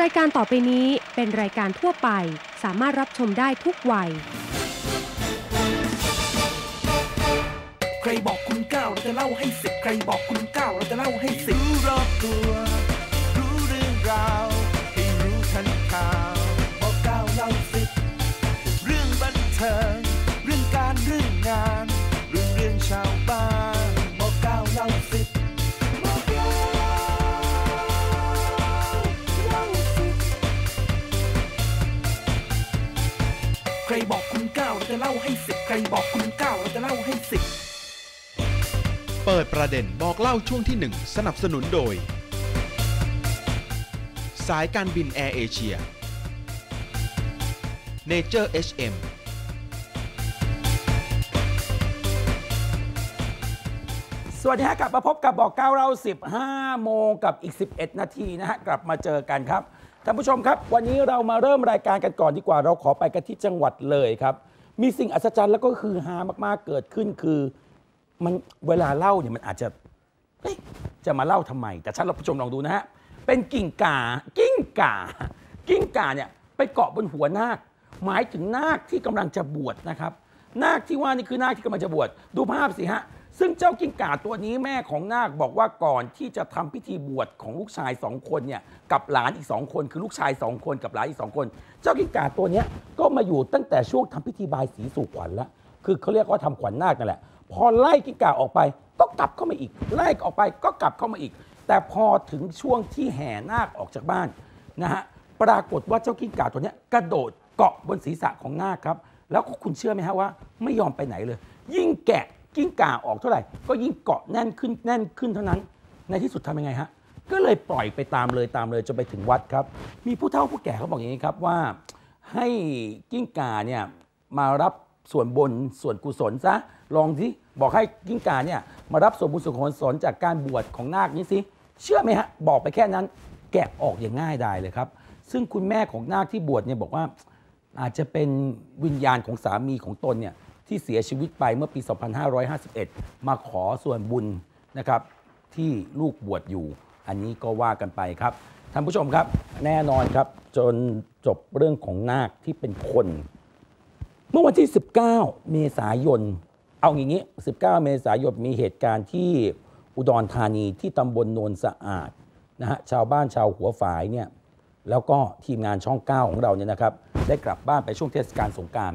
รายการต่อไปนี้เป็นรายการทั่วไป สามารถรับชมได้ทุกวัย ใครบอกคุณเก้าเราจะเล่าให้สิบใครบอกคุณเก้าเราจะเล่าให้สิบรู้รอบตัว รู้เรื่องราวให้รู้ทันข่าวบอกเก้าเล่าสิบเรื่องบันเทิงเรื่องการเรื่องงาน เรื่องเรื่องชาวบ้าน ใครบอกคุณเก้าเราจะเล่าให้สิบใครบอกคุณเก้าเราจะเล่าให้สิบเปิดประเด็นบอกเล่าช่วงที่ 1 สนับสนุนโดย สายการบินแอร์เอเชีย Nature HM สวัสดีฮะกลับมาพบกับบอกเก้าเรา 15 โมงกับอีก 11 นาทีนะฮะ กลับมาเจอกันครับ ท่านผู้ชมครับ วันนี้เรามาเริ่มรายการกันก่อนดีกว่า เราขอไปกันที่จังหวัดเลยครับ มีสิ่งอัศจรรย์แล้วก็คือฮามากๆเกิดขึ้นคือ มันเวลาเล่าเนี่ยมันอาจจะเอ๊ะจะมาเล่าทำไม แต่ท่านผู้ชมลองดูนะฮะเป็นกิ่งกากิ้งก่า กิ้งก่าเนี่ยไปเกาะบนหัวนาค หมายถึงนาคที่กำลังจะบวชนะครับ นาคที่ว่านี่คือนาคที่กำลังจะบวชดูภาพสิฮะ ซึ่งเจ้ากิ้งก่าตัวนี้แม่ของนาคบอกว่าก่อนที่จะทำพิธีบวชของลูกชายสองคนเนี่ยกับหลานอีกสองคนคือลูกชายสองคนกับหลานอีกสองคน เจ้ากิ้งก่าตัวนี้ก็มาอยู่ตั้งแต่ช่วงทำพิธีบายสีสู่ขวัญแล้วคือเขาเรียกว่าทำขวัญนาคนั่นแหละพอไล่กิ้งก่าออกไปก็กลับเข้ามาอีก ไล่ออกไปก็กลับเข้ามาอีก แต่พอถึงช่วงที่แห่นาคออกจากบ้านนะฮะปรากฏว่าเจ้ากิ้งก่าตัวนี้กระโดดเกาะบนศีรษะของนาคครับ แล้วคุณเชื่อไหมฮะว่า ไม่ยอมไปไหนเลย ยิ่งแกะ กิ้งก่าออกเท่าไหร่ ก็ยิ่งเกาะแน่นขึ้นแน่นขึ้นเท่านั้น ในที่สุดทำยังไงฮะ ก็เลยปล่อยไปตามเลยตามเลยจนไปถึงวัดครับ มีผู้เฒ่าผู้แก่เขาบอกอย่างนี้ครับว่าให้กิ้งก่าเนี่ยมารับส่วนบนส่วนกุศลซะลองที่บอกให้กิ้งก่าเนี่ยมารับส่วนบุญส่วนกุศลจากการบวชของนาคนี้สิเชื่อไหมฮะบอกไปแค่นั้น แกะออกอย่างง่ายดายเลยครับ ซึ่งคุณแม่ของนาคที่บวชเนี่ยบอกว่าอาจจะเป็นวิญญาณของสามีของตนเนี่ย ที่เสียชีวิตไปเมื่อปี 2551 มาขอส่วนบุญนะครับที่ลูกบวชอยู่ อันนี้ก็ว่ากันไปครับท่านผู้ชมครับแน่นอนครับจนจบเรื่องของนาคที่เป็นคน เมื่อวันที่ 19 เมษายน เอาอย่างนี้ 19 เมษายนมีเหตุการณ์ที่อุดรธานีที่ตำบลโนนสะอาดนะฮะชาวบ้านชาวหัวฝายเนี่ยแล้วก็ทีมงานช่อง 9 ของเราเนี่ยนะครับ ได้กลับบ้านไปช่วงเทศกาลสงกราร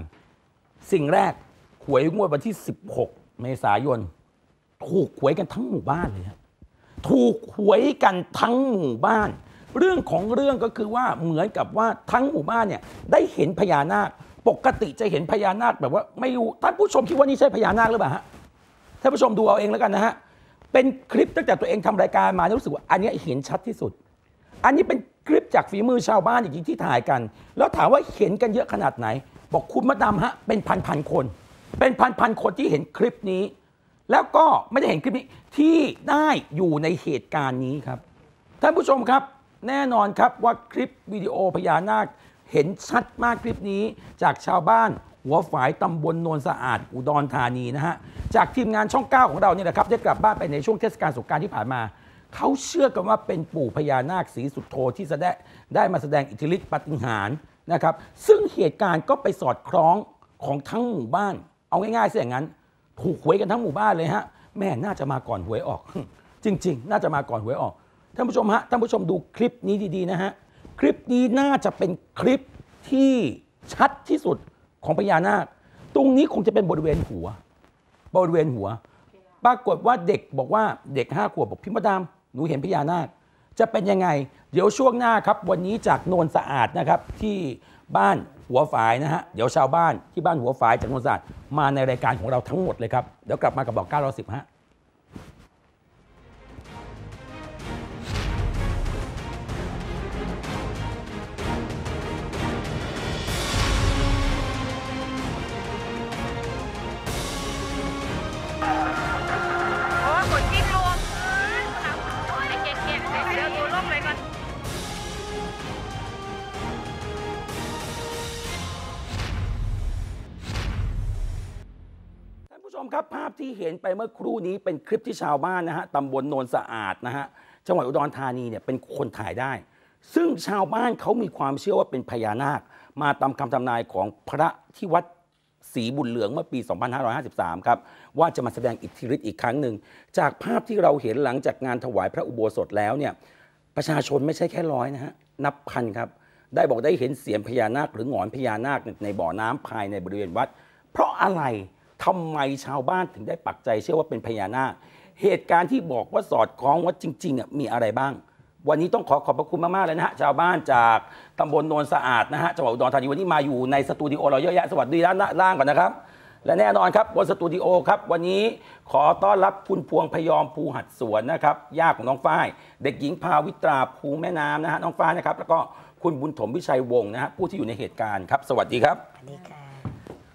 สิ่งแรก หวยงวดวันที่ 16 เมษายน ถูกหวยกันทั้งหมู่บ้านเลยครับถูกหวยกันทั้งหมู่บ้าน เรื่องของเรื่องก็คือว่าเหมือนกับว่าทั้งหมู่บ้านเนี่ยได้เห็นพญานาค ปกติจะเห็นพญานาคแบบว่าไม่รู้ท่านผู้ชมคิดว่านี่ใช่พญานาคหรือเปล่าฮะท่านผู้ชมดูเอาเองแล้วกันนะฮะเป็นคลิปตั้งแต่ตัวเองทำรายการมารู้สึกว่าอันนี้เห็นชัดที่สุด อันนี้เป็นคลิปจากฝีมือชาวบ้านจริงที่ถ่ายกัน แล้วถามว่าเห็นกันเยอะขนาดไหน บอกคุณมดดำฮะเป็นพันๆคน เป็นพันๆคนที่เห็นคลิปนี้ แล้วก็ไม่ได้เห็นคลิปนี้ที่ได้อยู่ในเหตุการณ์นี้ครับท่านผู้ชมครับ แน่นอนครับว่าคลิปวิดีโอพญานาคเห็นชัดมากคลิปนี้ จากชาวบ้านหัวฝายตำบลโนนสะอาดอุดรธานีนะฮะจากทีมงานช่อง 9 ของเราเนี่ยแหละครับได้กลับบ้านไปในช่วงเทศกาลสงกรารที่ผ่านมา เขาเชื่อกันว่าเป็นปู่พญานาคสีสุดโทที่แสดงได้มาแสดงอิทธิฤทธิปาฏิหาริย์นะครับซึ่งเหตุการณ์ก็ไปสอดคล้องของทั้งหมู่บ้าน เอาง่ายๆเสียอย่างนั้น ถูกหวยกันทั้งหมู่บ้านเลยฮะแม่น่าจะมาก่อนหวยออก จริง ๆ น่าจะมาก่อนหวยออกท่านผู้ชมฮะท่านผู้ชมดูคลิปนี้ดีๆนะฮะคลิปนี้น่าจะเป็นคลิปที่ชัดที่สุดของพญานาค ตรงนี้คงจะเป็นบริเวณหัว บริเวณหัว ปรากฏว่าเด็กบอกว่าเด็กห้าขวบบอกพี่มดดามหนูเห็นพญานาค จะเป็นยังไง เดี๋ยวช่วงหน้าครับ วันนี้จากโนนสะอาดนะครับที่บ้าน หัวฝายนะฮะ เดี๋ยวชาวบ้านที่บ้านหัวฝายจากนนนสะอาดมาในรายการของเราทั้งหมดเลยครับ เดี๋ยวกลับมากับบอก9 1 0ฮะ ที่เห็นไปเมื่อครู่นี้เป็นคลิปที่ชาวบ้านนะฮะตำบลโนนสะอาดนะฮะจังหวัดอุดรธานีเนี่ยเป็นคนถ่ายได้ ซึ่งชาวบ้านเขามีความเชื่อว่าเป็นพญานาค มาตามคำทำนายของพระที่วัดศรีบุญเหลืองเมื่อปี 2553 ครับ ว่าจะมาแสดงอิทธิฤทธิ์อีกครั้งหนึ่ง จากภาพที่เราเห็นหลังจากงานถวายพระอุโบสถแล้วเนี่ยประชาชนไม่ใช่แค่ร้อยนะฮะนับพันครับ ได้บอกได้เห็นเสียงพญานาคหรือหงอนพญานาคในบ่อน้ำภายในบริเวณวัด เพราะอะไร ทำไมชาวบ้านถึงได้ปักใจเชื่อว่าเป็นพญานาค เหตุการณ์ที่บอกว่าสอดคล้องว่าจริงๆอะมีอะไรบ้าง วันนี้ต้องขอขอบพระคุณมากๆเลยนะฮะชาวบ้านจากตำบลโนนสะอาดนะฮะจังหวัดอุดรธานีวันนี้มาอยู่ในสตูดิโอเราเยอะแยะสวัสดีด้านล่างก่อนนะครับ และแน่นอนครับบนสตูดิโอครับวันนี้ขอต้อนรับคุณพวงพยอมภูหัดสวนนะครับย่าของน้องฝ้าย เด็กหญิงพาวิตราภูแม่น้ำนะฮะน้องฝ้ายนะครับแล้วก็คุณบุญถมวิชัยวงศ์นะฮะผู้ที่อยู่ในเหตุการณ์ครับ สวัสดีครับสวัสดีค่ะ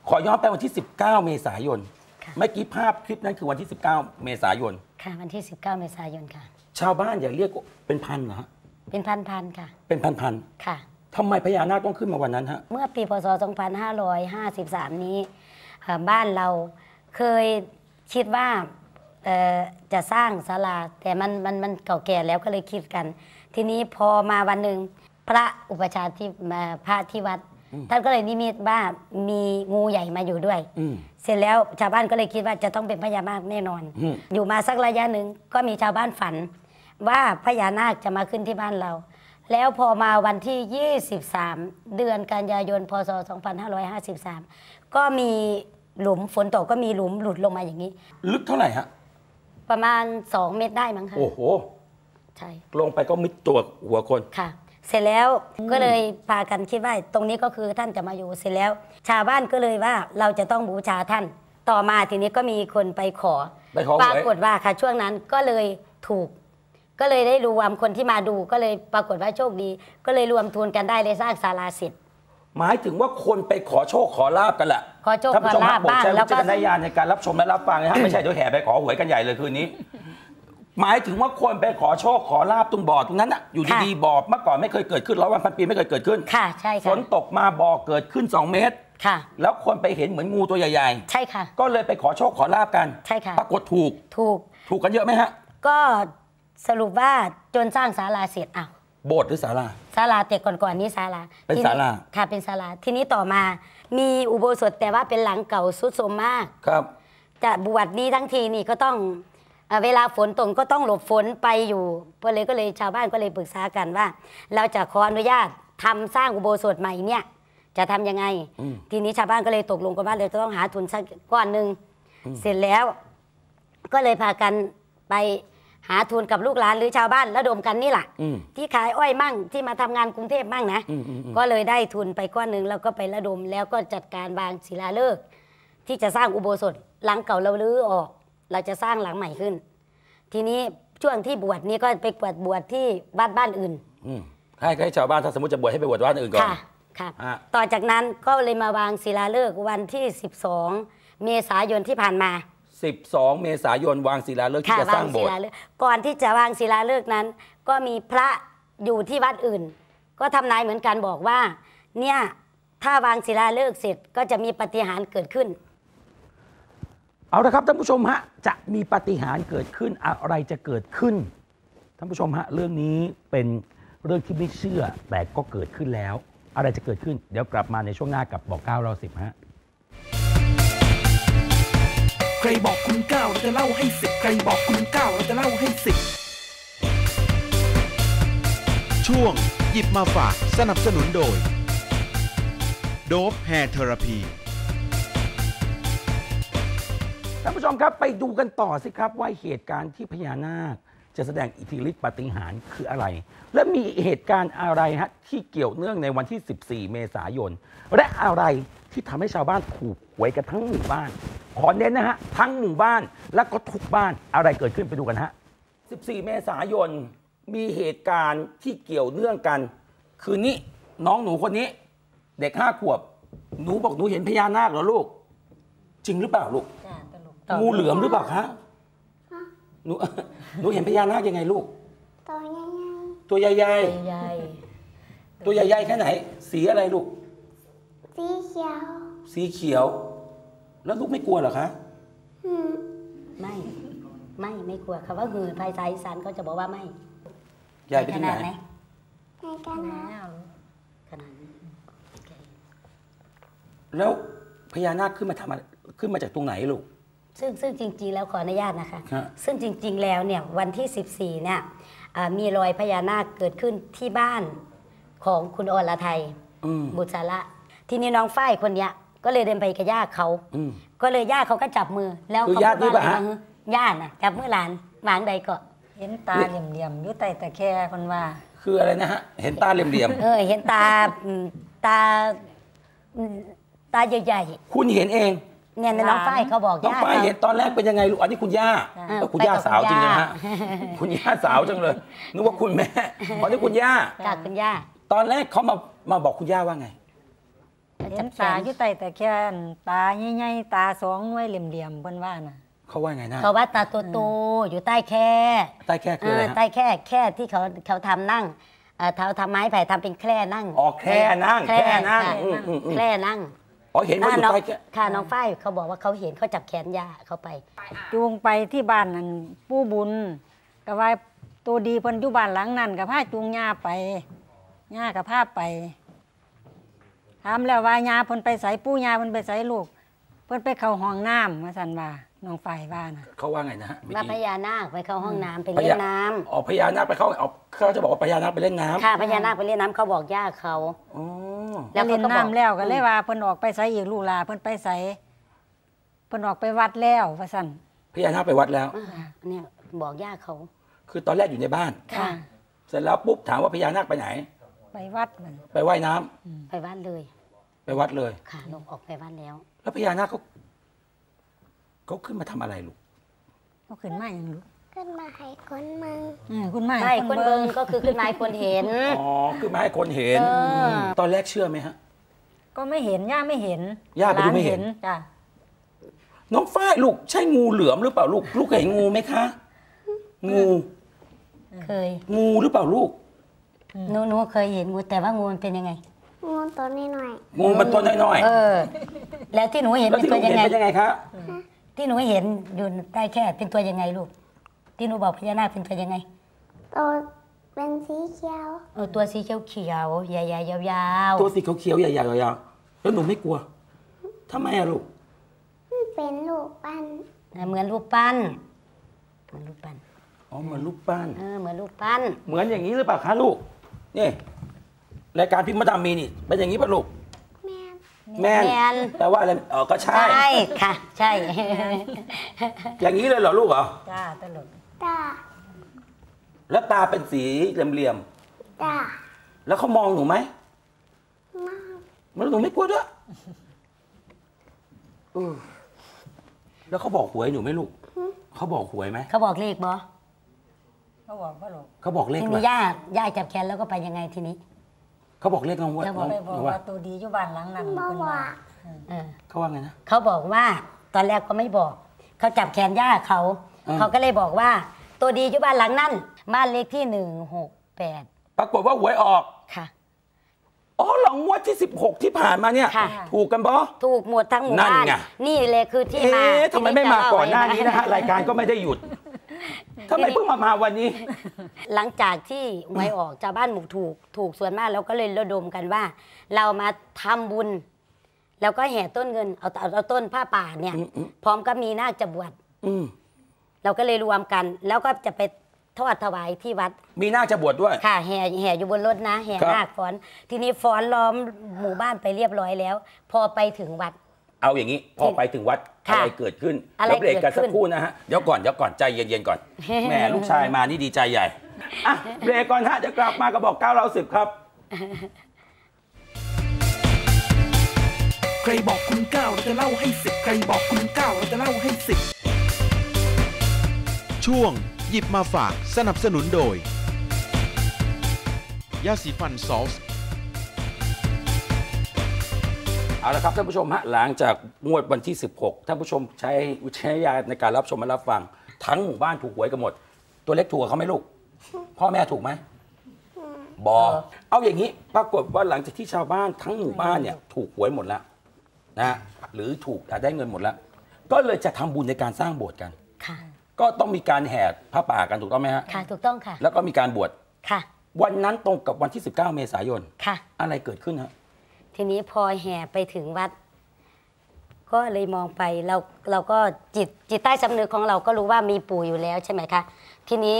ขอย้อนไปวันที่ 19 เมษายนค่ะเมื่อกี้ภาพคลิปนั้นคือวันที่ 19 เมษายน ค่ะ วันที่ 19 เมษายนค่ะ ชาวบ้านอย่าเรียกว่าเป็นพันเหรอฮะ เป็นพันๆค่ะ เป็นพันค่ะๆทำไมพญานาคต้องขึ้นมาวันนั้นฮะ เมื่อปีพศ 2553 นี้เอ่อบ้านเราเคยคิดว่าเอ่อจะสร้างศาลา แต่มันมันมันเก่าแก่แล้วก็เลยคิดกัน ทีนี้พอมาวันหนึ่งพระอุปชฌาย์ที่มาพระที่วัด ท่านก็เลยนิมิตว่ามีงูใหญ่มาอยู่ด้วยอืมเสร็จแล้วชาวบ้านก็เลยคิดว่าจะต้องเป็นพญานาคแน่นอนอืมอยู่มาสักระยะหนึ่งก็มีชาวบ้านฝัน ว่าพญานาคจะมาขึ้นที่บ้านเรา แล้วพอมาวันที่ 23 เดือนกันยายนพศ 2553 ก็มีหลุมฝนตกก็มีหลุมหลุดลงมาอย่างนี้ ลึกเท่าไหร่ฮะประมาณ 2 เมตรได้มั้งคะโอ้โหใช่ลงไปก็มิดตัวหัวคนค่ะ เสร็จแล้วก็เลยพากันคิดว่าตรงนี้ก็คือท่านจะมาอยู่เสร็จแล้ว ชาวบ้านก็เลยว่าเราจะต้องบูชาท่าน ต่อมาทีนี้ก็มีคนไปขอไปขอหวยปรากฏว่าค่ะช่วงนั้นก็เลยถูก ก็เลยได้รวมคนที่มาดูก็เลยปรากฏว่าโชคดี ก็เลยรวมทุนกันได้เลยสร้างศาลาเสร็จหมายถึงว่าคนไปขอโชคขอลาบกันแหละขอโชคท่านผู้ชมขอลาบโปรดใช้บ้างแล้วิวก็จารณญาณในการรับชมและรับฟังนะฮะไม่ใช่เดี๋ยวแห่ไปขอหวยกันใหญ่เลยคืนนี้ หมายถึงว่าคนไปขอโชคขอลาบตรงบ่อตรงนั้นอะอยู่ดีๆบ่อเมื่อก่อนไม่เคยเกิดขึ้นร้อยวันพันปีไม่เคยเกิดขึ้นค่ะใช่ฝค่ะนตกมาบ่อเกิดขึ้น 2 เมตรค่ะ แล้วคนไปเห็นเหมือนงูตัวใหญ่ใช่ค่ะๆก็เลยไปขอโชคขอลาบกันใช่ค่ะ ปรากฏถูกถูก ถูกกันเยอะไหมฮะ ก็สรุปว่าจนสร้างศาลาเสร็จอ้าวโบสถ์หรือศาลา ศาลาแต่ก่อนๆนี้ศาลาเป็นทีศาลา ค่ะเป็นศาลาทีนี้ต่อมา มีอุโบสถแต่ว่าเป็นหลังเก่าสุดโทรมมาก ครับ จะบวชนี้ทั้งทีนี่ก็ต้อง เอ่อเวลาฝนตกก็ต้องหลบฝนไปอยู่ก็เลยก็เลยชาวบ้านก็เลยปรึกษากันว่า เราจะขออนุญาตทำสร้างอุโบสถใหม่เนี่ย จะทำยังไงอืมทีนี้ชาวบ้านก็เลยตกลงกันว่าเราจะต้องหาทุนสักก้อนหนึ่งเสร็จแล้ว ก็เลยพากันไปหาทุนกับลูกหลานหรือชาวบ้านระดมกันนี่แหละอืมที่ขายอ้อยมั่งที่มาทำงานกรุงเทพมั่งนะอืมอืมอืมก็เลยได้ทุนไปก้อนหนึ่งแล้วก็ไประดมแล้วก็จัดการวางศิลาฤกษ์ที่จะสร้างอุโบสถหลังเก่าเราลื้อออก เราจะสร้างหลังใหม่ขึ้น ทีนี้ช่วงที่บวชนี้ก็ไปบวชบวชที่บ้านบ้านอื่นอืมให้ให้ชาวบ้านถ้าสมมติจะบวชให้ไปบวชวัดอื่นก่อนค่ะค่ะฮะต่อจากนั้นก็เลยมาวางศิลาฤกษ์วันที่ 12 เมษายนที่ผ่านมา 12 เมษายนวางศิลาฤกษ์ที่ค่ะจะสวาร้างงโบศิสถ์ลาฤกษ์ก่อนที่จะวางศิลาฤกษ์นั้น ก็มีพระอยู่ที่วัดอื่น ก็ทำนายเหมือนกันบอกว่า เนี่ยถ้าวางศิลาฤกษ์เสร็จก็จะมีปาฏิหารย์เกิดขึ้น เอาละครับท่านผู้ชมฮะจะมีปาฏิหารย์เกิดขึ้นอะไรจะเกิดขึ้นท่านผู้ชมฮะเรื่องนี้เป็นเรื่องที่ไม่เชื่อแต่ก็เกิดขึ้นแล้ว อะไรจะเกิดขึ้น เดี๋ยวกลับมาในช่วงหน้ากับบอกเก้าเราสิบฮะใครบอกคุณเก้าเราจะเล่าให้สิบใครบอกคุณเก้าเราจะเล่าให้สิบช่วงหยิบมาฝากสนับสนุนโดยโดบแฮร์เทอราพีานผู้ชมครับไปดูกันต่อสิครับว่าเหตุการณ์ที่พญานาค จะแสดงอิทธิฤทธิปาฏิหาริย์คืออะไร และมีเหตุการณ์อะไรฮะที่เกี่ยวเนื่องในวันที่ 14 เมษายน และอะไรที่ทำให้ชาวบ้านถูกหวยกันทั้งหมู่บ้าน ขอเน้นนะฮะทั้งหมู่บ้านและก็ทุกบ้านอะไรเกิดขึ้นไปดูกันฮะ 14 เมษายนมีเหตุการณ์ที่เกี่ยวเนื่องกัน คืนนี้น้องหนูคนนี้ เด็กห้าขวบ หนูบอกหนูเห็นพญานาคเหรอลูก จริงหรือเปล่าลูก งูเหลือมหรือเปล่าคะหนูหนูเห็นพญานาคยังไงลูก ตัวใหญ่ตัวใหญ่ใหญ่ๆตัวใหญ่ๆแค่ไหน สีอะไรลูกๆสีเขียว สีเขียว แล้วลูกไม่กลัวเหรอคะอืมไม่ไม่ไม่กลัวคำว่าหือภายสายอีสานเขาจะบอกว่าไม่ใหญ่ไปถึงไหนขนาดในกันนะขนาดนี้แล้วพญานาคขึ้นมาทำอะไรขึ้นมาจากตรงไหนลูก ซึ่งซึ่งจริง ๆ แล้วขออนุญาตนะคะฮะซึ่งจริง ๆ แล้วเนี่ยวันที่ 14 เนี่ยอ่ามีรอยพญานาคเกิดขึ้นที่บ้านของคุณอรไทยอืมบุษระทีนี้น้องฝ้ายคนเนี้ยก็เลยเดินไปกับย่าเขาอืมก็เลยย่าเขาก็จับมือ แล้วคือเขาญาติพูดว่านี่ปะอะไรฮะบ้างย่าน่ะจับมือหลานหวางใดก็เห็นตาเหลี่ยมๆอยู่ใต้ตะแคร่คนว่า คืออะไรนะฮะ เห็นตาเหลี่ยมเออเห็นตาอืมตาอืมตาใหญ่ๆ คุณเห็นเองๆ เนี่ยน้องฝ้ายเขาบอกน้องย่าฝ้ายเขาเห็นตอนแรกเป็นยังไงลูกอันนี้คุณย่าอ่าเออคุณย่าสาวจริงนะฮะไปกับคุณย่าคุณย่าสาวจังเลยนึกว่าคุณแม่ตอนนี้คุณย่าจากคุณย่า ตอนแรกเขามามาบอกคุณย่าว่าไงเห็นตาอยู่ใต้ตะแคร่นตาใหญ่ๆตาสองหน่วยเหลี่ยมๆเพิ่นว่าน่ะเขาว่าไงนะเขาว่าตาโตโตๆอยู่ใต้แค่ใต้แค่คืออะไรเออฮะใต้แค่แค่ที่เขาเขาทำนั่งเอ่อเขาทำไม้ไผ่ทำเป็นแคร่นั่งอ๋อแคร่นั่งแคร่แคร่นั่งค่ะอืมอืมอืมแคร่นั่ง อ๋อเห็นว่าอยู่น้องใต้แค่ค่ะน้องฝ้ายเขาบอกว่าเขาเห็นเขาจับแขนย่าเขาไป จูงไปที่บ้านนั่นปู่บุญก็ว่าตัวดีเพิ่นอยู่บ้านหลังนั้นก็พาจูงย่าไปย่าก็พาไปถามแล้วว่าย่าเพิ่นไปไสปู่ย่าเพิ่นไปไสลูก เพิ่นไปเข้าห้องน้ำว่าซั่นว่าน้องฝ่ายว่าน่ะเขาว่าไงนะฮะเมื่อว่ากี้พญานาคไปเข้าห้องน้ำไปพเล่ญานน้ำอ๋อพญานาคไปเข้าเอาเขาจะบอกว่าพญานาคไปเล่นน้ำค่ะพญานาคไปเล่นน้ำเขาบอกย่าเขาอ๋อ แล้วเล่นเขาก็บอกน้ำแล้วก็เลยว่าเพิ่นออกไปไสอีกลูกหลาเพิ่นไปไสเพิ่นออกไปวัดแล้วว่าซั่นพญานาคไปวัดแล้วอ่าเนี่ยบอกย่าเขา คือตอนแรกอยู่ในบ้านค่ะเสร็จแล้วปุ๊บถามว่าพญานาคไปไหน ไปวัดมันไปว่ายน้ำไปบ้านเลย ไปวัดเลย ค่ะลงออกไปบ้านแล้ว แล้วพญานาคเขาเขาขึ้นมาทำอะไรลูกเขาขึ้นมาอย่างลูก ขึ้นมาให้คนมึงเออคุณมาใช่คนเบิงก็คือขึ้นไมาให้คนเห็น อ๋อขึ้นมาให้คนเห็น เออ ตอนแรกเชื่อไหมฮะ ก็ไม่เห็นย่าไม่เห็นย่าไปดูไม่เห็นลจ้ะน้องฝ้ายลูกใช่งูเหลือมหรือเปล่าลูก ลูกเห็นงูไหมคะ งู เคยงูหรือเปล่าลูก หนูหนูเคยเห็นงูแต่ว่างูมันเป็นยังไง งูตัวนี้หน่อยงูมันตัวน้อยเออ แล้วที่หนูเห็นๆแล้วเป็นที่ตัลูวกยังไงเห็นเป็นยังไงคะที่หนูเห็นอยู่ใต้แค่เป็นตัวยังไงลูก ที่หนูบอกพญานาคเป็นตัวยังไงตัวเป็นสีเขียวเออตัวสีเขียวเขียวๆใหญ่ๆยาวตัวสีเขียวๆใหญ่ๆยาวๆแล้วหนูไม่กลัวทำไมอะลูกมันเป็นลูกปั้นๆเหมือนรูปปั้นเหมือนรูปปั้นอ๋อเหมือนลูกปั้นเออเหมือนรูปปั้นเหมือนอย่างนี้หรือเปล่าคะลูกนี่รายการพิมพ์มาดามมีนี่เป็นอย่างนี้ป่ะลูกแม่นแม่นแม่นแปลว่าอะไรเออก็ใช่ใช่ค่ะใช่อย่างนี้เลยเหรอลูกเหรอจ้าตลก ตาแล้วตาเป็นสีเหลี่ยมตาๆแล้วเขามองหนูไหมมากแล้วหนูไม่กลัวด้วยเออแล้วเขาบอกหวยหนูไหมลูกเขาบอกหวยไหมเขาบอกเลขบอเขาบอกว่าลูกเขาบอกเลขทีไหมนี้ย่าย่าจับแขนแล้วก็ไปยังไงทีนี้ เขาบอกเลขน้องว่าแล้วบน้ออกงไปบอหกนูว่าว่าตัวดีอยู่บ้านหลังนั้นบอกเพิ่นว่าว่า เออเขาว่าไงนะเขาบอกว่าตอนแรกก็ไม่บอก เขาจับแขนย่าเขาอ่า เขาก็เลยบอกว่า ตัวดีอยู่บ้านหลังนั่นบ้านเลขที่หนึ่งหกแปดปรากฏว่าหวยออกค่ะอ๋อเหลังวดที่ 16 ที่ผ่านมาเนี่ยค่ะถูกกันปะถูกหมดทั้งหมู่นั่นบ้านไงนี่เลยคือที่มาเอ๊ะทำไมไม่มาก่อนหน้านี้นะฮะทีรายการก็ไม่ได้หยุดทำไมเพิ่งมามาวันนี้ หลังจากที่หวยออกชาวบ้านหมู่ถูกถูกส่วนมากเราก็เลยระดมกันว่า เรามาทำบุญ แล้วก็แห่ต้นเงินเอาเอาเอาต้นผ้าป่าเนี่ยอืมอืมพร้อมก็มีนาคจะบวชอืม เราก็เลยรวมกัน แล้วก็จะไปทอดถวายที่วัด มีนาคจะบวชด้วย ค่ะแห่แห่อยู่บนรถนะแห่ครับ นาคฟ้อน ทีนี้ฟ้อนล้อมหมู่บ้านไปเรียบร้อยแล้ว พอไปถึงวัด เอาอย่างนี้พอไปถึงวัดค่ะอะไรเกิดขึ้นอะไรแล้วเบรกกันเกิดขึ้สักนครู่นะฮะเดี๋ยวก่อนเดี๋ยวก่อนใจเย็นๆก่อนแหมลูกชายมานี่ดีใจใหญ่อะเบรกก่อนฮะเดี๋ยวกลับมาก็บอกเก้าเราสิบครับ ใครบอกคุณเก้าเราจะเล่าให้สิบใครบอกคุณเก้าเราจะเล่าให้สิบ ช่วง หยิบมาฝากสนับสนุนโดย ยาสีฟันซอลส์เอาละครับท่านผู้ชมฮะหลังจากงวดวันที่ 16 ท่านผู้ชมใช้วิจารณญาณในการรับชมและรับฟัง ทั้งหมู่บ้านถูกหวยกันหมด ตัวเล็กถูกกับเขาไหมลูก พ่อแม่ถูกไหมบอเอาอย่างนี้ปรากฏว่าหลังจากที่ชาวบ้านทั้งหมู่บ้านเนี่ยถูกหวยหมดแล้วนะหรือถูกอะได้เงินหมดแล้ว ก็เลยจะทำบุญในการสร้างโบสถ์กัน ค่ะ ก็ต้องมีการแห่ผ้าป่ากันถูกต้องไหมฮะค่ะถูกต้องค่ะ แล้วก็มีการบวชค่ะ วันนั้นตรงกับวันที่ 19 เมษายนค่ะ อะไรเกิดขึ้นฮะทีนี้พอแห่ไปถึงวัด ก็เลยมองไปเราเราก็จิตจิตใต้สำนึกของเราก็รู้ว่ามีปู่อยู่แล้วใช่ไหมคะทีนี้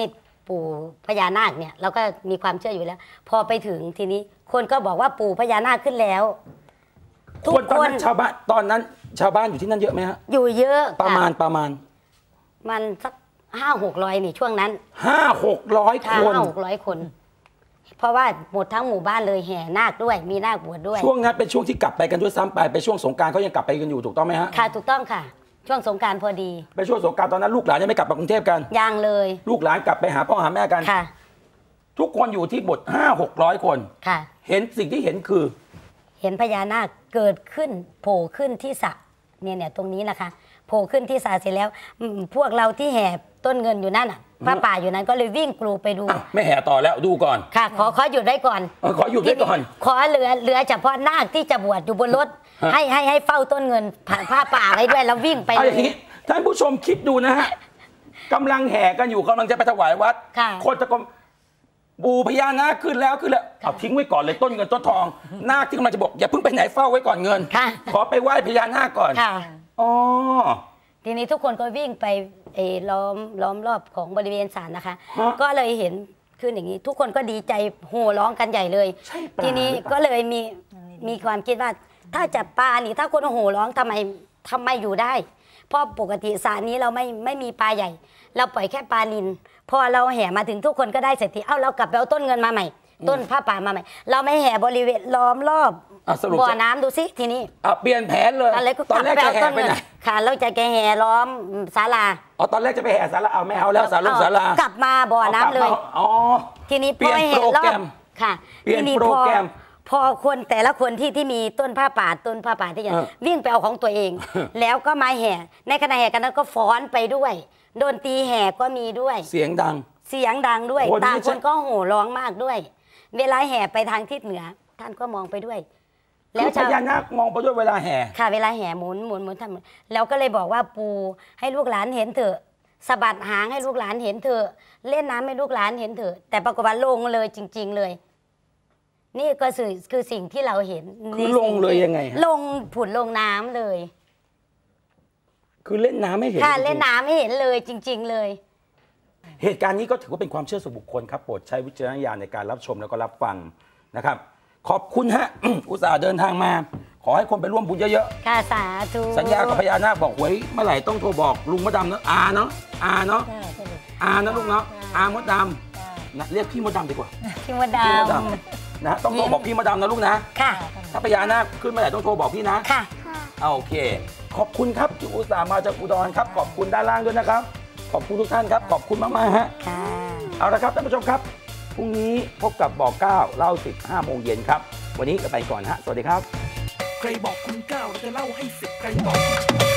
ปู่พญานาคเนี่ยเราก็มีความเชื่ออยู่แล้ว พอไปถึงทีนี้คนก็บอกว่าปู่พญานาคขึ้นแล้ว ทุกคนตอนคนนั้นชาวบ้านตอนนั้น ชาวบ้านอยู่ที่นั่นเยอะไหมฮะอยู่เยอะประมาณค่ประมาณ มันสักห้าหกร้อยนี่ช่วงนั้นห้าหกร้อยห้าคนหกร้อยคน เพราะว่าหมดทั้งหมู่บ้านเลยแห่นาคด้วย มีนาคบวชด้วย ช่วงนั้นเป็นช่วงที่กลับไปกันด้วยซ้ำไปไปช่วงสงกรารเขายังกลับไปกันอยู่ถูกต้องไหมฮะค่ะถูกต้องค่ะ ช่วงสงกรารพอดี ไปช่วงสงกรารตอนนั้นลูกหลานยังไม่กลับมากรุงเทพกันยังเลย ลูกหลานกลับไปหาพ่อหาแม่กันค่ะ ทุกคนอยู่ที่บทห้าหกร้อยคนค่ะ เห็นสิ่งที่เห็นคือ เห็นพญานาคเกิดขึ้นโผล่ขึ้นที่สระเนี่ยเนี่ยตรงนี้นะคะ โผล่ขึ้นที่สระเสร็จแล้วอืมพวกเราที่แห่ต้นเงินอยู่นั่นอะพระป่าอยู่นั้นก็เลยวิ่งกลูไปดูอ้าวไม่แห่ต่อแล้วดูก่อน ค่ะ ขอขอหยุดได้ก่อนเออขอหยุดไว้ก่อน ขอเหลือเหลือเฉพาะนาคที่จะบวชอยู่บนรถฮะให้ให้ให้เฝ้าต้นเงินผ่าผ้าป่าไว้ด้วยแล้ววิ่งไปเอาเลอย่างยนี้ท่านผู้ชมคิดดูนะฮะกำลังแห่กันอยู่กำลังจะไปถวายวัดค่ะคนตะโกนบูพญานาคขึ้นแล้วขึ้นแล้วเอาทิ้งไว้ก่อนเลยต้นเงินต้นทอง นาคที่กำลังจะบอกอย่าเพิ่งไปไหนเฝ้าไว้ก่อนเงินค่ะขอไปไหว้พญานาคก่อนค่ะ อ๋อทีนี้ทุกคนก็วิ่งไปเออล้อมล้อมรอบของบริเวณศาลนะคะฮะก็เลยเห็นขึ้นอย่างนี้ ทุกคนก็ดีใจโห่ร้องกันใหญ่เลยใช่ปลาทีนี้หรือเปล่าก็เลยมีมีความคิดว่า ถ้าจับปลานี่ถ้าคนโห่ร้องทำไมทำไมอยู่ได้ เพราะปกติสระนี้เราไม่ไม่มีปลาใหญ่ เราปล่อยแค่ปลานิน พอเราแห่มาถึงทุกคนก็ได้เสร็จทีเอ้าเรากลับไปเอาต้นเงินมาใหม่ ต้นผ้าป่ามาใหม่ เราไม่แห่บริเวณล้อมรอบอะสรุปบ่อจะน้ำดูสิทีนี้อะเปลี่ยนแผนเลยตอนแรกก็ตอนแรกลัจะบแห่เอาต้นไปเงินไหนค่ะเราจะแกแห่ล้อมศาลาอ๋อตอนแรกจะไปแห่สาระเอาไม่เอาแล้วสาลงสารากลับมาบ่อน้ำเลยอ๋อทีนี้เปลี่ยนพอห็โปรแกรมอบค่ะเปลี่ยนทีนี้โปรพอแกรมพอคนแต่ละคนที่ที่มีต้นผ้าป่าต้นผ้าป่าที่จะเออวิ่งไปเอาของตัวเอง แล้วก็มาแห่ ในขณะแห่กันนั้นก็ฟ้อนไปด้วยโดนตรีแห่ก็มีด้วย เสียงดัง เสียงดังด้วยคนต่างนี่คใช่นก็โห่ร้องมากด้วย เวลาแห่ไปทางทิศเหนือ ท่านก็มองไปด้วย แล้วชาวพญานาคมองไปด้วยเวลาแห่ค่ะ เวลาแห่หมุนหมุนหมุนทำหมุนแล้วก็เลยบอกว่าปูให้ลูกหลานเห็นเถอะสะบัดหางให้ลูกหลานเห็นเถอะเล่นน้ำให้ลูกหลานเห็นเถอะแต่ปรากฏว่าลงเลยจริง ๆเลย นี่ก็คือคือสิ่งที่เราเห็นคือลงเลยยังไงฮะลงผุดลงน้ำเลย คือเล่นน้ำไม่เห็นค่ะจริงๆเล่นน้ำให้เห็นเลยจริง ๆ เลย เหตุการณ์นี้ก็ถือว่าเป็นความเชื่อส่วนบุคคลครับโปรดใช้วิจารณญาณในการรับชมแล้วก็รับฟังนะครับ ขอบคุณฮะ อุตส่าห์เดินทางมา ขอให้คนไปร่วมบุญเยอะค่ะสาธุๆ สัญญากับพญานาคบอกไว้เมื่อไหร่ต้องโทรบอกลุงมดดำเนาะอาเนาะอาเนาะจ้าสรุปอานะลูกเนาะจ้าอามดดจ้าำนะเรียกพี่มดดำดีกว่า พี่มดดพี่มดดำำนะต้องโทรบอกพี่มดดำนะลูกนะ ค่ะ ถ้าพญานาคขึ้นเมื่อไหร่ต้องโทรบอกพี่นะค่ะค่ะ เอาโอเค ขอบคุณครับที่อุตส่าห์มาจากอุดรครับ ขอบคุณด้านล่างด้วยนะครับ ขอบคุณทุกท่านครับ ขอบคุณมากๆฮะค่ะเอาละครับท่านผู้ชมครับ พรุ่งนี้พบกับบอกเก้าเล่าสิบห้าโมงเย็นครับ วันนี้ก็ไปก่อนฮะ สวัสดีครับ ใครบอกคุณเก้าเราจะเล่าให้สิบใครบอกคุณ